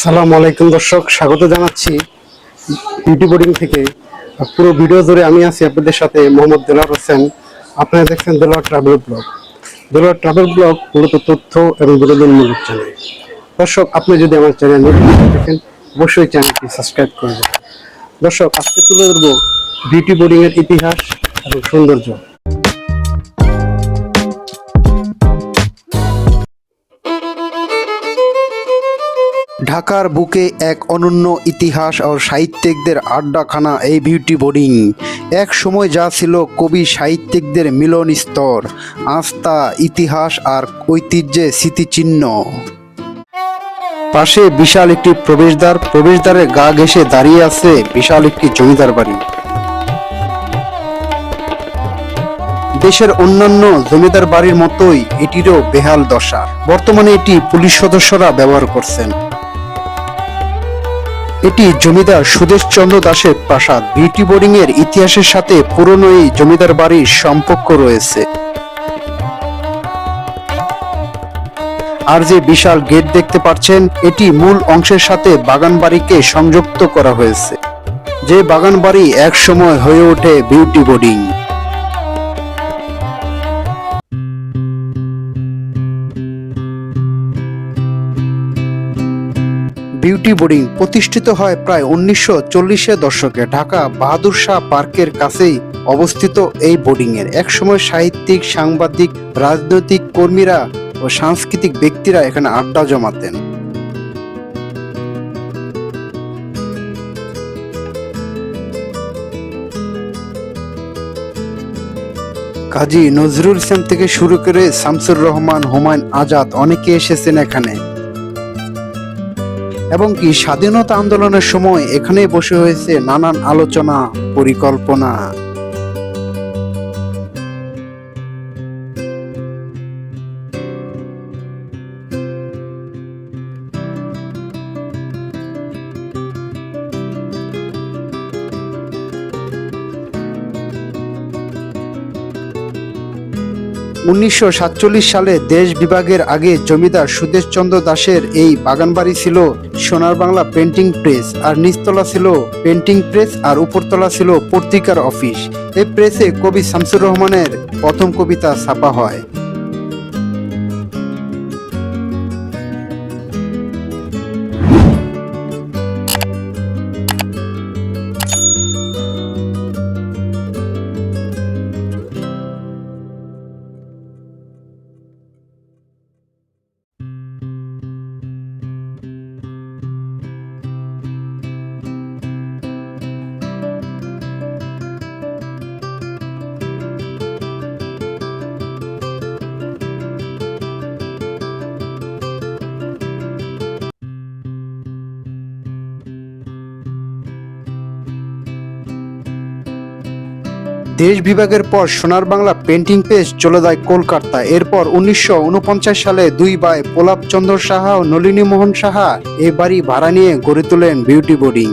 আসসালামু আলাইকুম দর্শক, স্বাগত জানাচ্ছি বিউটি বোর্ডিং থেকে। পুরো ভিডিও জুড়ে আমি আছি আপনাদের সাথে মোহাম্মদ দেলার হোসেন। আপনারা দেখছেন Delwar travel blog Delwar travel blog মূলত তথ্য এবং বিনোদনমূলক চ্যানেল দর্শক, আপনি যদি আমার চ্যানেল থাকেন, অবশ্যই চ্যানেলটি সাবস্ক্রাইব করবেন। দর্শক, আজকে তুলে ধরবো বিউটি বোর্ডিংয়ের ইতিহাস এবং সৌন্দর্য। ঢাকার বুকে এক অনন্য ইতিহাস ও সাহিত্যিকদের আড্ডাখানা এই বিউটি বোর্ডিং এক সময় যা ছিল কবি সাহিত্যিকদের মিলন স্তর আস্থা ইতিহাস আর ঐতিহ্যে স্মৃতিচিহ্ন। পাশে বিশাল একটি প্রবেশদ্বার, প্রবেশদ্বারে গা ঘেঁষে দাঁড়িয়ে আছে বিশাল একটি জমিদার বাড়ি। দেশের অন্যান্য জমিদার বাড়ির মতোই এটিরও বেহাল দশা। বর্তমানে এটি পুলিশ সদস্যরা ব্যবহার করছেন। এটি জমিদার সুদেশচন্দ্র দাসের প্রাসাদ। বিউটি বোর্ডিং এর ইতিহাসের সাথে পুরনো এই জমিদার বাড়ির সম্পর্ক রয়েছে। আর যে বিশাল গেট দেখতে পাচ্ছেন, এটি মূল অংশের সাথে বাগান বাড়িকে সংযুক্ত করা হয়েছে। যে বাগান বাড়ি এক সময় হয়ে ওঠে বিউটি বোর্ডিং বিউটি বোর্ডিং প্রতিষ্ঠিত হয় প্রায় উনিশশো চল্লিশের দশকে। ঢাকা বাহাদুর শাহ পার্কের কাছেই অবস্থিত এই বোর্ডিং এর একসময় সাহিত্যিক, সাংবাদিক, রাজনৈতিক কর্মীরা ও সাংস্কৃতিক ব্যক্তিরা এখানে আড্ডা জমাতেন। কাজী নজরুল ইসলাম থেকে শুরু করে শামসুর রহমান, হুমায়ুন আজাদ অনেকে এসেছেন এখানে। এবং কি স্বাধীনতা আন্দোলনের সময় এখানে বসে হয়েছে নানান আলোচনা পরিকল্পনা। উনিশশো সাতচল্লিশ সালে দেশ বিভাগের আগে জমিদার সুদেশচন্দ্র দাসের এই বাগানবাড়ি ছিল সোনার বাংলা পেন্টিং প্রেস, আর নিচতলা ছিল পেন্টিং প্রেস, আর উপরতলা ছিল পত্রিকার অফিস। এই প্রেসে কবি শামসুর রহমানের প্রথম কবিতা ছাপা হয়। দেশ বিভাগের পর সোনার বাংলা পেন্টিং পেজ চলে যায় কলকাতা। এরপর উনিশশো ঊনপঞ্চাশ সালে দুই ভাই প্রলাপ চন্দ্র সাহা ও নলিনী মোহন সাহা এ বাড়ি ভাড়া নিয়ে গড়ে তোলেন বিউটি বোর্ডিং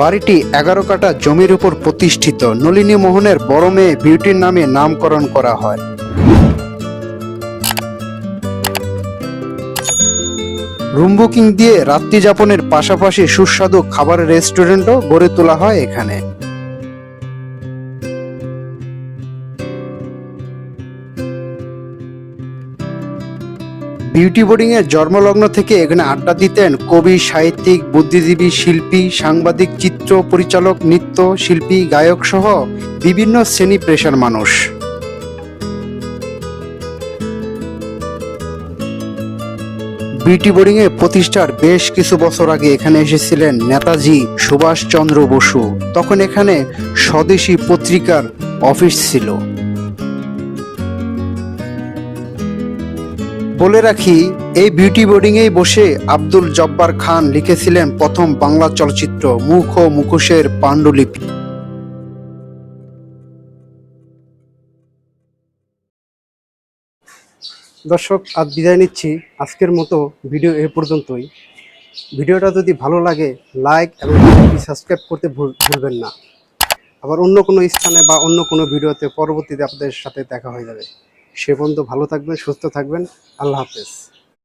বাড়িটি এগারো কাটা জমির উপর প্রতিষ্ঠিত। নলিনী মোহনের বড় মেয়ে বিউটির নামে নামকরণ করা হয়। রুম বুকিং দিয়ে রাত্রি যাপনের পাশাপাশি সুস্বাদু খাবারের রেস্টুরেন্টও গড়ে তোলা হয় এখানে। বিউটি বোর্ডিং এর জন্মলগ্ন থেকে এখানে আড্ডা দিতেন কবি, সাহিত্যিক, বুদ্ধিজীবী, শিল্পী, সাংবাদিক, চিত্র পরিচালক, নৃত্য শিল্পী, গায়ক সহ বিভিন্ন শ্রেণি পেশার মানুষ। বিউটি বোর্ডিং এ প্রতিষ্ঠার বেশ কিছু বছর আগে এখানে এসেছিলেন নেতাজি সুভাষচন্দ্র বসু। তখন এখানে স্বদেশী পত্রিকার অফিস ছিল। বলে রাখি, এই বিউটি বোর্ডিং এই বসে আব্দুল জব্বার খান লিখেছিলেন প্রথম বাংলা চলচ্চিত্র মুখ ও মুখোশের পাণ্ডুলিপি। দর্শক, আজ বিদায় নিচ্ছি। আজকের মতো ভিডিও এ পর্যন্তই। ভিডিওটা যদি ভালো লাগে লাইক এবং সাবস্ক্রাইব করতে ভুল- ভুলবেন না। আবার অন্য কোনো স্থানে বা অন্য কোনো ভিডিওতে পরবর্তীতে আপনাদের সাথে দেখা হয়ে যাবে। সে পর্যন্ত ভালো থাকবেন, সুস্থ থাকবেন। আল্লাহ হাফেজ।